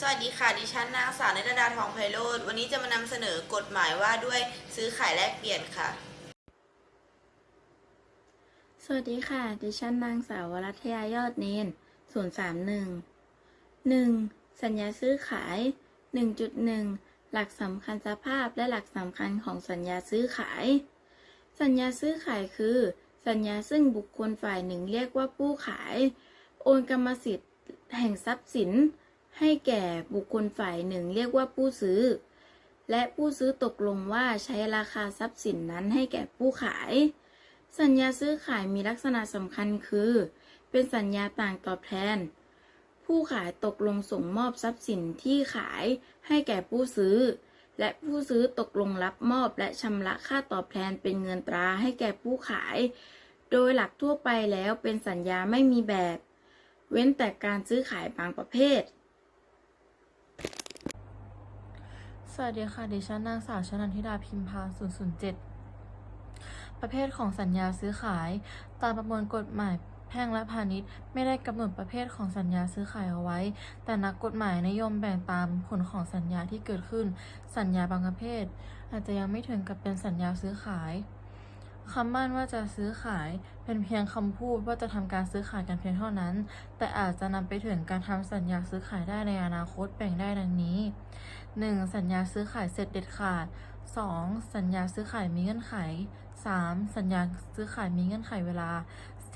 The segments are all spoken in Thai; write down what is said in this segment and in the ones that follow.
สวัสดีค่ะ ดิฉันนางสาวนิตดาทองไพโรธวันนี้จะมานำเสนอกฎหมายว่าด้วยซื้อขายแลกเปลี่ยนค่ะ สวัสดีค่ะ ดิฉันนางสาววรัตยายอดเนน031 1. สัญญาซื้อขาย1.1หลักสำคัญสภาพและหลักสำคัญของสัญญาซื้อขาย สัญญาซื้อขายคือ สัญญาซึ่งบุคคลฝ่ายหนึ่งเรียกว่าผู้ขาย โอนกรรมสิทธิ์แห่งทรัพย์สิน ให้แก่บุคคลฝ่ายหนึ่งเรียกว่าผู้ซื้อ และผู้ซื้อตกลงว่าใช้ราคาทรัพย์สินนั้นให้แก่ผู้ขาย สัญญาซื้อขายมีลักษณะสำคัญคือ เป็นสัญญาต่างตอบแทน ผู้ขายตกลงส่งมอบทรัพย์สินที่ขายให้แก่ผู้ซื้อ และผู้ซื้อตกลงรับมอบและชำระค่าตอบแทนเป็นเงินตราให้แก่ผู้ขาย โดยหลักทั่วไปแล้วเป็นสัญญาไม่มีแบบ เว้นแต่การซื้อขายบางประเภท สวัสดีค่ะ ดิฉันนางสาวชนันทิดาพิมพา 007 ประเภทของสัญญาซื้อขาย ตามประมวลกฎหมายแพ่งและพาณิชย์ ไม่ได้กำหนดประเภทของสัญญาซื้อขายเอาไว้ แต่นักกฎหมายนิยมแบ่งตามผลของสัญญาที่เกิดขึ้น สัญญาบางประเภท อาจจะยังไม่ถึงกับเป็นสัญญาซื้อขายคำมั่นว่าจะซื้อขายเป็นเพียงคำพูดว่าจะทำการซื้อขายกันเพียงเท่านั้น แต่อาจจะนำไปถึงการทำสัญญาซื้อขายได้ในอนาคตแบ่งได้ดังนี้ 1. สัญญาซื้อขายเสร็จเด็ดขาด 2. สัญญาซื้อขายมีเงื่อนไข 3. สัญญาซื้อขายมีเงื่อนไขเวลา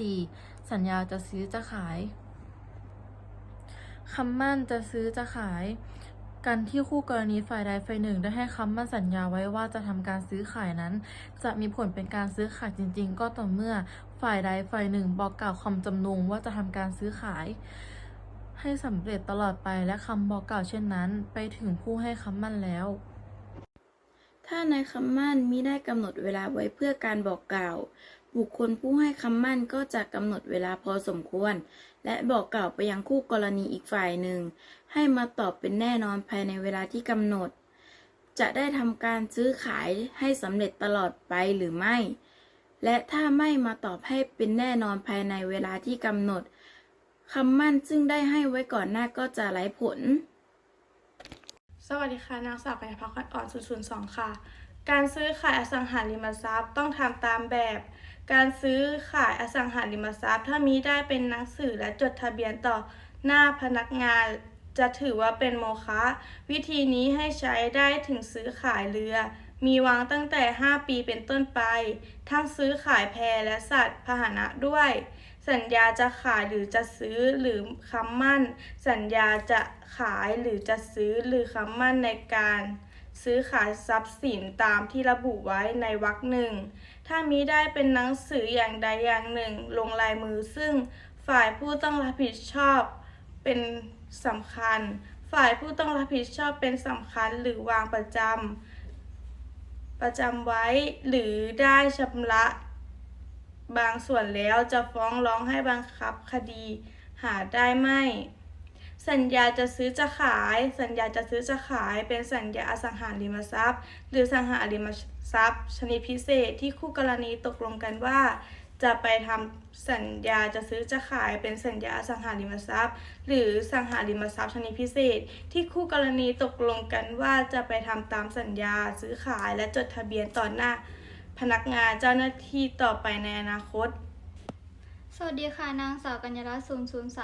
4. สัญญาจะซื้อจะขายคำมั่นจะซื้อจะขายการที่คู่กรณีฝ่ายใดฝ่ายหนึ่ง ได้ให้คำมั่นสัญญาไว้ว่าจะทำการซื้อขายนั้น จะมีผลเป็นการซื้อขายจริง ๆ ก็ต่อเมื่อฝ่ายใดฝ่ายหนึ่ง บอกกล่าวคำจำนงว่าจะทำการซื้อขาย ให้สำเร็จตลอดไปและคำบอกกล่าวเช่นนั้น ไปถึงผู้ให้คำมั่นแล้ว ถ้าในคำมั่นมิได้กำหนดเวลาไว้เพื่อการบอกกล่าว บุคคลผู้ให้คำมั่นก็จะกำหนดเวลาพอสมควร และบอกกล่าวไปยังคู่กรณีอีกฝ่ายหนึ่ง ให้มาตอบเป็นแน่นอนภายในเวลาที่กำหนด จะได้ทำการซื้อขายให้สำเร็จตลอดไปหรือไม่ และถ้าไม่มาตอบให้เป็นแน่นอนภายในเวลาที่กำหนด คำมั่นซึ่งได้ให้ไว้ก่อนหน้าก็จะไร้ผล สวัสดีค่ะ นางสาวกัญญาพักวันอ่อน002 ค่ะ การซื้อขายอสังหาริมทรัพย์ต้องทำตามแบบ การซื้อขายอสังหาริมทรัพย์ ถ้ามีได้เป็นหนังสือและจดทะเบียนต่อหน้าพนักงานจะถือว่าเป็นโมฆะวิธีนี้ให้ใช้ได้ถึงซื้อขายเรือ มีวางตั้งแต่ 5 ปีเป็นต้นไป ทั้งซื้อขายแพและสัตว์พาหนะด้วย สัญญาจะขายหรือจะซื้อหรือคำมั่น สัญญาจะขายหรือจะซื้อหรือคำมั่นในการซื้อขายทรัพย์สินตามที่ระบุไว้ในวรรคหนึ่ง ถ้ามิได้เป็นหนังสืออย่างใดอย่างหนึ่ง ลงลายมือซึ่งฝ่ายผู้ต้องรับผิดชอบเป็นสำคัญ ฝ่ายผู้ต้องรับผิดชอบเป็นสำคัญหรือวางประจำ ประจำไว้หรือได้ชำระบางส่วนแล้วจะฟ้องร้องให้บังคับคดีหาได้ไม่ สัญญาจะซื้อจะขาย สัญญาจะซื้อจะขาย เป็นสัญญาอสังหาริมทรัพย์ หรือสังหาริมทรัพย์ ชนิดพิเศษที่คู่กรณีตกลงกันว่า จะไปทำสัญญาจะซื้อจะขายเป็นสัญญาสังหาริมทรัพย์ หรือสังหาริมทรัพย์ชนิดพิเศษ ที่คู่กรณีตกลงกันว่าจะไปทำตามสัญญาซื้อขายและจดทะเบียนต่อหน้า พนักงานเจ้าหน้าที่ต่อไปในอนาคต สวัสดีค่ะนางสาวกัญญารัตน์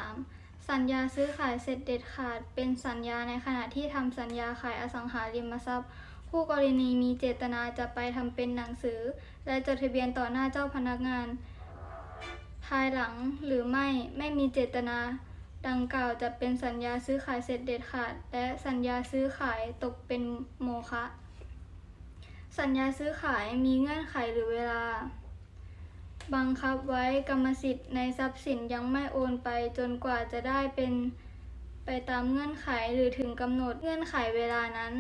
003สัญญาซื้อขายเสร็จเด็ดขาด เป็นสัญญาในขณะที่ทำสัญญาขายอสังหาริมทรัพย์ ผู้กรณีมีเจตนาจะไปทำเป็นหนังสือ และจดทะเบียนต่อหน้าเจ้าพนักงาน ภายหลังหรือไม่ไม่มีเจตนาดังกล่าวจะเป็นสัญญาซื้อขายเสร็จเด็ดขาด และสัญญาซื้อขายตกเป็นโมฆะสัญญาซื้อขายมีเงื่อนไขหรือเวลา บังคับไว้กรรมสิทธิ์ในทรัพย์สินยังไม่โอนไปจนกว่าจะได้เป็นไปตามเงื่อนไขหรือถึงกำหนดเงื่อนไขเวลานั้น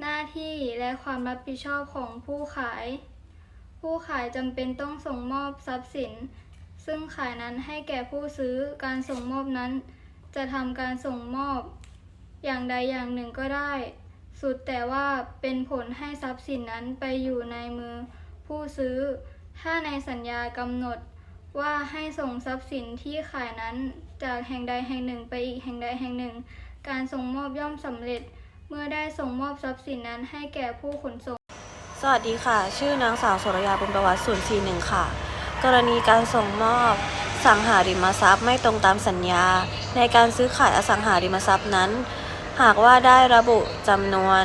หน้าที่และความรับผิดชอบของผู้ขาย ผู้ขายจำเป็นต้องส่งมอบทรัพย์สิน ซึ่งขายนั้นให้แก่ผู้ซื้อการส่งมอบนั้น จะทำการส่งมอบ อย่างใดอย่างหนึ่งก็ได้ สุดแต่ว่าเป็นผลให้ทรัพย์สินนั้นไปอยู่ในมือ ผู้ซื้อ ถ้าในสัญญากำหนดว่าให้ส่งทรัพย์สินที่ขายนั้นจากแห่งใดแห่งหนึ่งไปอีกแห่งใดแห่งหนึ่ง การส่งมอบย่อมสำเร็จ เมื่อได้ส่งมอบทรัพย์สินนั้นให้แก่ผู้ขนส่ง สวัสดีค่ะ ชื่อนางสาวสุรยาบุญประวัติ041ค่ะ กรณีการส่งมอบสังหาริมทรัพย์ไม่ตรงตามสัญญา ในการซื้อขายอสังหาริมทรัพย์นั้น หากว่าได้ระบุจำนวน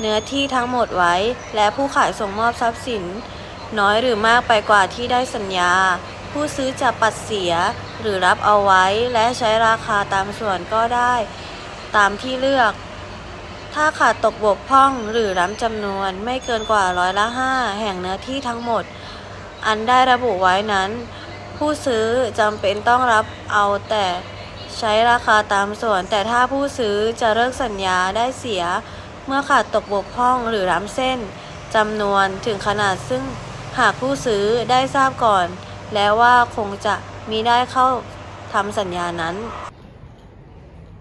เนื้อที่ทั้งหมดไว้ และผู้ขายส่งมอบทรัพย์สิน น้อยหรือมากไปกว่าที่ได้สัญญา ผู้ซื้อจะปัดเสียหรือรับเอาไว้และใช้ราคาตามส่วนก็ได้ ตามที่เลือก ถ้าขาดตกบกพร่องหรือล้ำจำนวนไม่เกินกว่าร้อยละห้าแห่งเนื้อที่ทั้งหมด อันได้ระบุไว้นั้น ผู้ซื้อจำเป็นต้องรับเอาแต่ใช้ราคาตามส่วน แต่ถ้าผู้ซื้อจะเลิกสัญญาได้เสีย เมื่อขาดตกบกพร่องหรือล้ำเส้นจำนวนถึงขนาดซึ่งหากผู้ซื้อได้ทราบก่อน แล้วว่าคงจะมีได้เข้าทำสัญญานั้น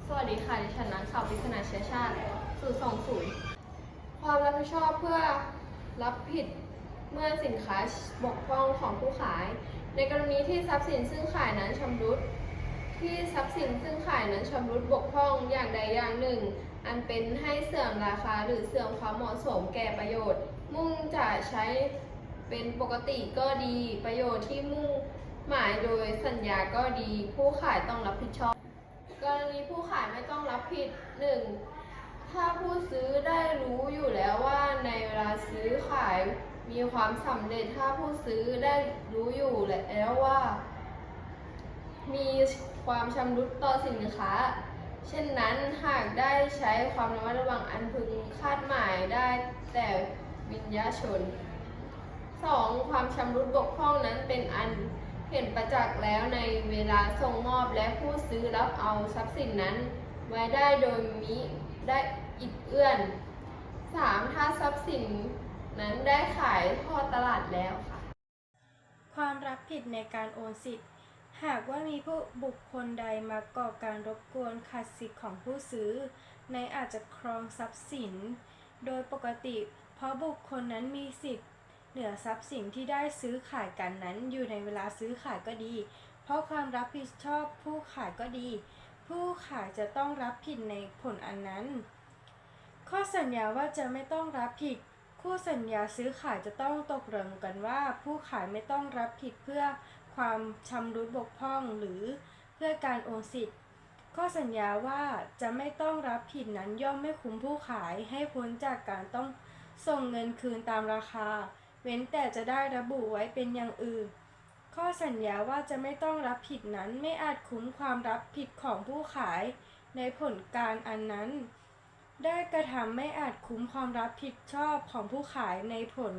สวัสดีค่ะ ดิฉันนางสาวปริศนาเชื้อชาติสู่สองศูนย์ ความรับผิดชอบเพื่อรับผิดเมื่อสินค้าบกพร่องของผู้ขาย ในกรณีที่ทรัพย์สินซึ่งขายนั้นชำรุด ที่ทรัพย์สินซึ่งขายนั้นชำรุดบกพร่องอย่างใดอย่างหนึ่ง อันเป็นให้เสื่อมราคาหรือเสื่อมความเหมาะสมแก่ประโยชน์ มุ่งจะใช้เป็นปกติก็ดีประโยชน์ที่มุ่งหมายโดยสัญญาก็ดี ผู้ขายต้องรับผิดชอบ กรณีผู้ขายไม่ต้องรับผิด 1. ถ้าผู้ซื้อได้รู้อยู่แล้วว่าในเวลาซื้อขายมีความสำเร็จถ้าผู้ซื้อได้รู้อยู่แล้วว่า มีความชำรุดต่อสินค้า เช่นนั้นหากได้ใช้ความระมัดระวังอันพึงคาดหมายได้แต่วิญญาชน 2. ความชำรุดบกพร่องนั้นเป็นอันเห็นประจักษ์แล้วในเวลาส่งมอบและผู้ซื้อรับเอาทรัพย์สินนั้น ไว้ได้โดยมิได้ อิดเอื้อน 3. ถ้าทรัพย์สินนั้นได้ขายทอดตลาดแล้วค่ะ ความรับผิดในการโอนสิทธิ์ หากว่ามีผู้บุคคลใดมาก่อการรบกวนขัดสิทธิ์ของผู้ซื้อ ในอาจจะครองทรัพย์สิน โดยปกติ เพราะบุคคลนั้นมีสิทธิ์ เหนือทรัพย์สินที่ได้ซื้อขายกันนั้นอยู่ในเวลาซื้อขายก็ดี เพราะความรับผิดชอบผู้ขายก็ดี ผู้ขายจะต้องรับผิดในผลอันนั้น ข้อสัญญาว่าจะไม่ต้องรับผิด คู่สัญญาซื้อขายจะต้องตกลงกันว่า ผู้ขายไม่ต้องรับผิดเพื่อความชำรุดบกพร่องหรือเพื่อการโอนสิทธิ์ ข้อสัญญาว่าจะไม่ต้องรับผิดนั้นย่อมไม่คุ้มผู้ขายให้พ้นจากการต้องส่งเงินคืนตามราคา เว้นแต่จะได้ระบุไว้เป็นอย่างอื่น ข้อสัญญาว่าจะไม่ต้องรับผิดนั้นไม่อาจคุ้มความรับผิดของผู้ขาย ในผลการอันนั้น ได้กระทำไม่อาจคุ้มความรับผิดชอบของผู้ขายในผล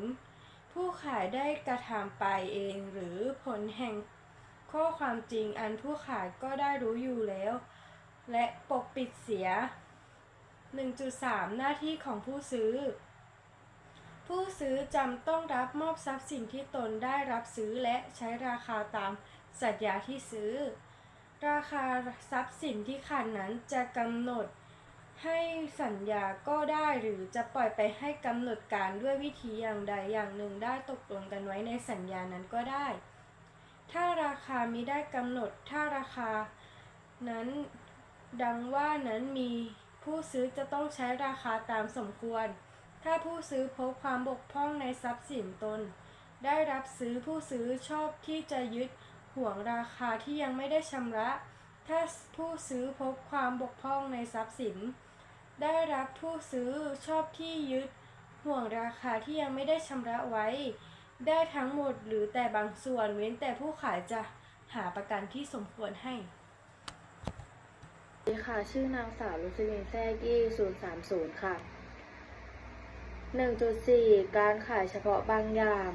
ผู้ขายได้กระทำไปเองหรือผลแห่งข้อความจริงอันผู้ขายก็ได้รู้อยู่แล้ว และปกปิดเสีย 1.3 หน้าที่ของผู้ซื้อ ผู้ซื้อจำต้องรับมอบทรัพย์สินที่ตนได้รับซื้อและใช้ราคาตามสัญญาที่ซื้อ ราคาทรัพย์สินที่ขาดนั้นจะกำหนด ให้สัญญาก็ได้หรือจะปล่อยไปให้กำหนดการด้วยวิธีอย่างใดอย่างหนึ่งได้ตกลงกันไว้ในสัญญานั้นก็ได้ ถ้าราคามิได้กำหนด ถ้าราคานั้นดังว่านั้นมีผู้ซื้อจะต้องใช้ราคาตามสมควร ถ้าผู้ซื้อพบความบกพร่องในทรัพย์สินตน ได้รับซื้อผู้ซื้อชอบที่จะยึดห่วงราคาที่ยังไม่ได้ชำระ ถ้าผู้ซื้อพบความบกพร่องในทรัพย์สิน ได้รับผู้ซื้อชอบที่ยึดห่วงราคาที่ยังไม่ได้ชำระไว้ ได้ทั้งหมดหรือแต่บางส่วนเว้นแต่ผู้ขายจะหาประกันที่สมควรให้สวัสดีค่ะ ชื่อนางสาวลุซิลินแซกี้030 ค่ะ 1.4 การขายเฉพาะบางอย่าง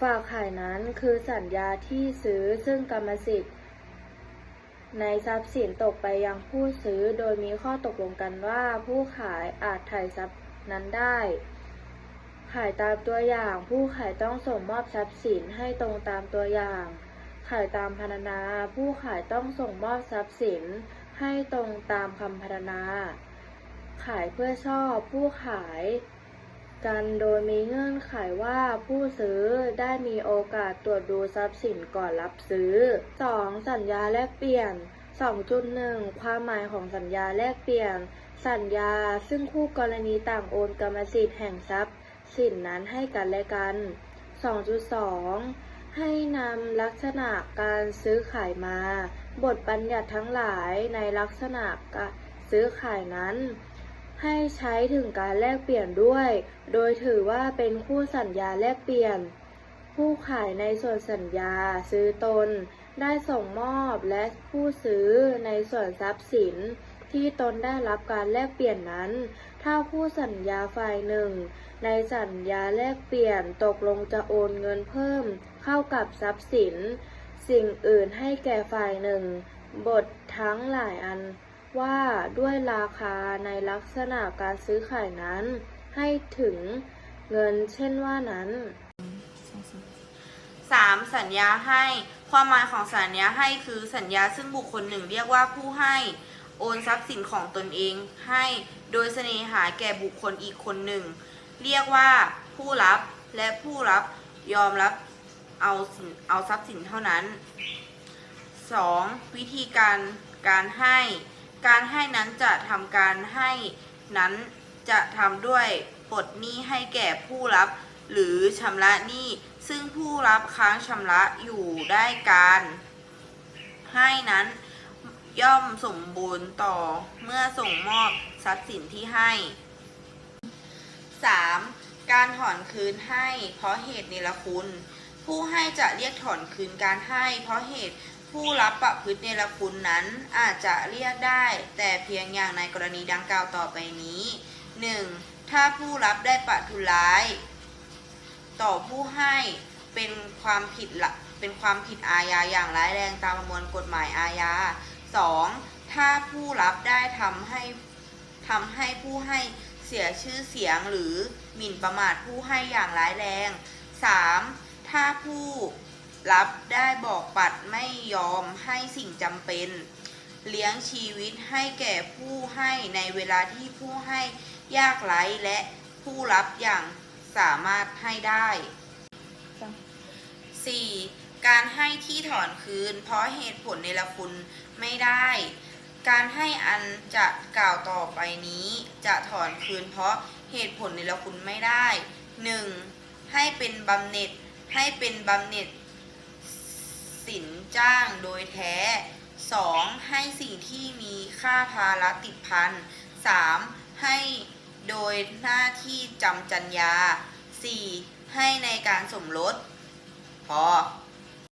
ฝากขายนั้นคือสัญญาที่ซื้อซึ่งกรรมสิทธิ์ ในทรัพย์สินตกไปยังผู้ซื้อโดยมีข้อตกลงกันว่าผู้ขายอาจถ่ายทรัพย์นั้นได้ ขายตามตัวอย่างผู้ขายต้องส่งมอบทรัพย์สินให้ตรงตามตัวอย่าง ขายตามพรรณนา ผู้ขายต้องส่งมอบทรัพย์สินให้ตรงตามคำพรรณนา ขายเพื่อชอบผู้ขาย กัน โดยมีเงื่อนไขว่าผู้ซื้อได้มีโอกาสตรวจดูทรัพย์สินก่อนรับซื้อ 2. สัญญาแลกเปลี่ยน 2.1 ความหมายของสัญญาแลกเปลี่ยน สัญญาซึ่งคู่กรณีต่างโอนกรรมสิทธิ์แห่งทรัพย์ สินนั้นให้กันและกัน 2.2 ให้นำลักษณะการซื้อขายมา บทบัญญัติทั้งหลายในลักษณะการซื้อขายนั้น ให้ใช้ถึงการแลกเปลี่ยนด้วย โดยถือว่าเป็นคู่สัญญาแลกเปลี่ยน ผู้ขายในส่วนสัญญาซื้อตน ได้ส่งมอบและผู้ซื้อในส่วนทรัพย์สิน ที่ตนได้รับการแลกเปลี่ยนนั้น ถ้าผู้สัญญาฝ่ายหนึ่ง ในสัญญาแลกเปลี่ยนตกลงจะโอนเงินเพิ่ม เข้ากับทรัพย์สิน สิ่งอื่นให้แก่ฝ่ายหนึ่ง บททั้งหลายอัน ว่าด้วยราคาในลักษณะการซื้อขายนั้น ให้ถึงเงินเช่นว่านั้น 3. สัญญาให้ ความหมายของสัญญาให้คือสัญญาซึ่งบุคคลหนึ่งเรียกว่าผู้ให้โอนทรัพย์สินของตนเองให้โดยเสน่หาแก่บุคคลอีกคนหนึ่ง เรียกว่าผู้รับและผู้รับยอมรับเอาสินเอาทรัพย์สินเท่านั้น 2. วิธีการการให้ การให้นั้นจะทำการให้นั้นจะทำด้วยปลดหนี้ให้แก่ผู้รับ หรือชำระหนี้ซึ่งผู้รับค้างชำระอยู่ได้การ ให้นั้นย่อมสมบูรณ์ต่อเมื่อส่งมอบทรัพย์สินที่ให้ 3. การถอนคืนให้เพราะเหตุเนรคุณ ผู้ให้จะเรียกถอนคืนการให้เพราะเหตุ ผู้รับประพฤติเนรคุณนั้นอาจจะเรียกได้ แต่เพียงอย่างในกรณีดังกล่าวต่อไปนี้ 1. ถ้าผู้รับได้ปะทุร้าย ต่อผู้ให้เป็นความผิดละเป็นความผิดอาญาอย่างร้ายแรงตามประมวลกฎหมายอาญา 2. ถ้าผู้รับได้ทำให้ทำให้ผู้ให้เสียชื่อเสียงหรือหมิ่นประมาทผู้ให้อย่างร้ายแรง 3. ถ้าผู้ รับได้บอกปัดไม่ยอมให้สิ่งจำเป็น เลี้ยงชีวิตให้แก่ผู้ให้ในเวลาที่ผู้ให้ยากไร้และผู้รับอย่างสามารถให้ได้ 4. การให้ที่ถอนคืน เพราะเหตุผลเนรคุณไม่ได้ การให้อันจะกล่าวต่อไปนี้ จะถอนคืน เพราะเหตุผลเนรคุณไม่ได้ 1. ให้เป็นบำเหน็จให้เป็นบำเหน็จ สินจ้างโดยแท้ 2. ให้สิ่งที่มีค่าภาระติดพัน 3. ให้โดยหน้าที่จำจัญญา 4. ให้ในการสมรสพอ